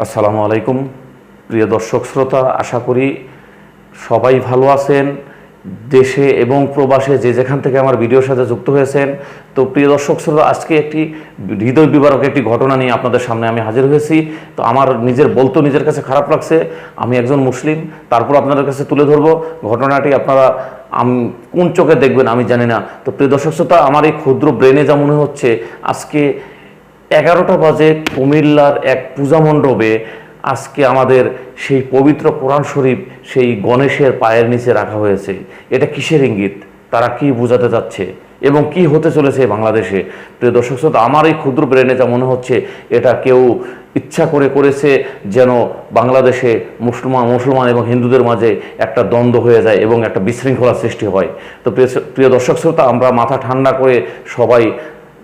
আসসালামু আলাইকুম। প্রিয় দর্শক শ্রোতা, আশা করি সবাই ভালো আছেন। দেশে এবং প্রবাসে যে যেখান থেকে আমার ভিডিওর সাথে যুক্ত হয়েছেন, তো প্রিয় দর্শক শ্রোতা, আজকে একটি হৃদয় বিবারক একটি ঘটনা নিয়ে আপনাদের সামনে আমি হাজির হয়েছি। তো আমার নিজের বলতো নিজের কাছে খারাপ লাগছে, আমি একজন মুসলিম, তারপর আপনাদের কাছে তুলে ধরবো। ঘটনাটি আপনারা আম- কোন চোখে দেখবেন আমি জানি না। তো প্রিয় দর্শক শ্রোতা, আমার এই ক্ষুদ্র ব্রেনে যা মনে হচ্ছে, আজকে এগারোটা বাজে কুমিল্লার এক পূজা মণ্ডপে আজকে আমাদের সেই পবিত্র কোরআন শরীফ সেই গণেশের পায়ের নিচে রাখা হয়েছে। এটা কিসের ইঙ্গিত? তারা কি বোঝাতে যাচ্ছে এবং কি হতে চলেছে বাংলাদেশে? প্রিয় দর্শক শ্রোতা, আমার এই ক্ষুদ্র ব্রেনে যা মনে হচ্ছে, এটা কেউ ইচ্ছা করে করেছে যেন বাংলাদেশে মুসলমান মুসলমান এবং হিন্দুদের মাঝে একটা দ্বন্দ্ব হয়ে যায় এবং একটা বিশৃঙ্খলার সৃষ্টি হয়। তো প্রিয় দর্শক শ্রোতা, আমরা মাথা ঠান্ডা করে সবাই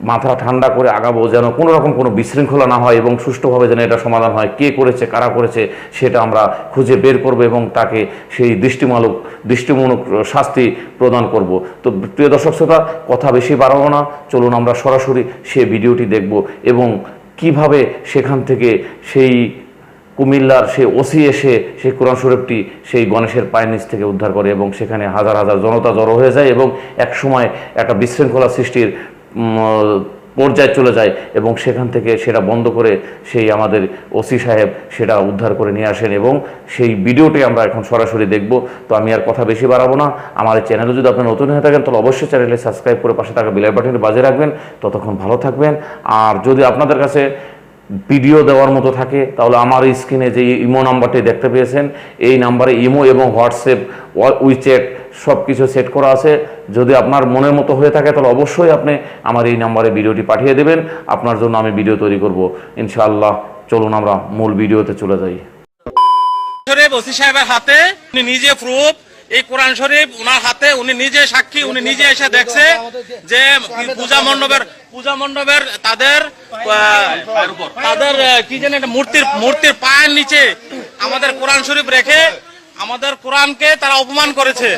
মাথা ঠান্ডা করে আগাবো যেন কোনো রকম কোনো বিশৃঙ্খলা না হয় এবং সুষ্ঠুভাবে যেন এটা সমাধান হয়। কে করেছে, কারা করেছে, সেটা আমরা খুঁজে বের করব এবং তাকে সেই দৃষ্টিমূলক দৃষ্টিমূলক শাস্তি প্রদান করব। তো প্রিয় দর্শক শ্রোতা, কথা বেশি বাড়াবো না। চলুন আমরা সরাসরি সে ভিডিওটি দেখব এবং কীভাবে সেখান থেকে সেই কুমিল্লার সে ওসি এসে সেই কোরআন শরীফটি সেই গণেশের পায়ের নিচ থেকে উদ্ধার করে এবং সেখানে হাজার হাজার জনতা জড়ো হয়ে যায় এবং এক সময় একটা বিশৃঙ্খলা সৃষ্টির পর্যায়ে চলে যায় এবং সেখান থেকে সেটা বন্ধ করে সেই আমাদের ওসি সাহেব সেটা উদ্ধার করে নিয়ে আসেন এবং সেই ভিডিওটি আমরা এখন সরাসরি দেখব। তো আমি আর কথা বেশি বাড়াবো না। আমার চ্যানেলে যদি আপনি নতুন হয়ে থাকেন, তাহলে অবশ্যই চ্যানেলে সাবস্ক্রাইব করে পাশে থাকা বেলার বাটনটি বাজে রাখবেন। ততক্ষণ ভালো থাকবেন। আর যদি আপনাদের কাছে ভিডিও দেওয়ার মতো থাকে, তাহলে আমার স্ক্রিনে যে ইমো নাম্বারটি দেখতে পেয়েছেন, এই নাম্বারে ইমো এবং হোয়াটসঅ্যাপ উইচ্যাট সব কিছু সেট করা আছে। যদি আপনার মনের মতো হয়ে থাকে, তাহলে অবশ্যই আপনি আমার এই নাম্বারে ভিডিওটি পাঠিয়ে দেবেন। আপনার জন্য আমি ভিডিও তৈরি করব। ইনশাআল্লাহ, চলুন আমরা মূল ভিডিওতে চলে যাই। শরীফ, ওসি সাহেবের হাতে, উনি নিজে প্রুফ এই কোরআন শরীফ, উনার হাতে, উনি নিজে সাক্ষী, উনি নিজে এসে দেখছে যে পূজা মণ্ডপের পূজা মণ্ডপের তাদের তাদের কি জানি একটা মূর্তির মূর্তির পায়ের নিচে আমাদের কোরআন শরীফ রেখে আমাদের কোরআনকে তারা অপমান করেছে।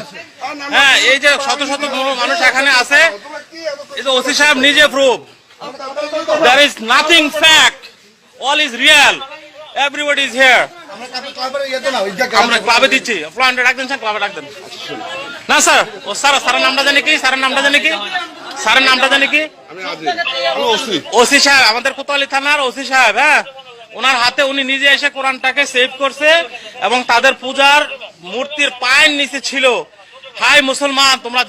হ্যাঁ এই যে শত শত মানুষ এখানে আছে, এই যে ওসি সাহেব নিজে proof there is nothing fact all is real everybody is here দিচ্ছি ক্লাবে না, স্যার, ও স্যার নামটা কি? স্যারের নামটা কি? স্যারের নামটা জানি কি? সাহেব, আমাদের কোতোয়ালি থানার সাহেব হ্যাঁ? ওনার হাতে উনি নিজে এসে সেভ করছে এবং তাদের পূজার মূর্তির পায়ের নিচে ছিল। হাই মুসলমান তোমরা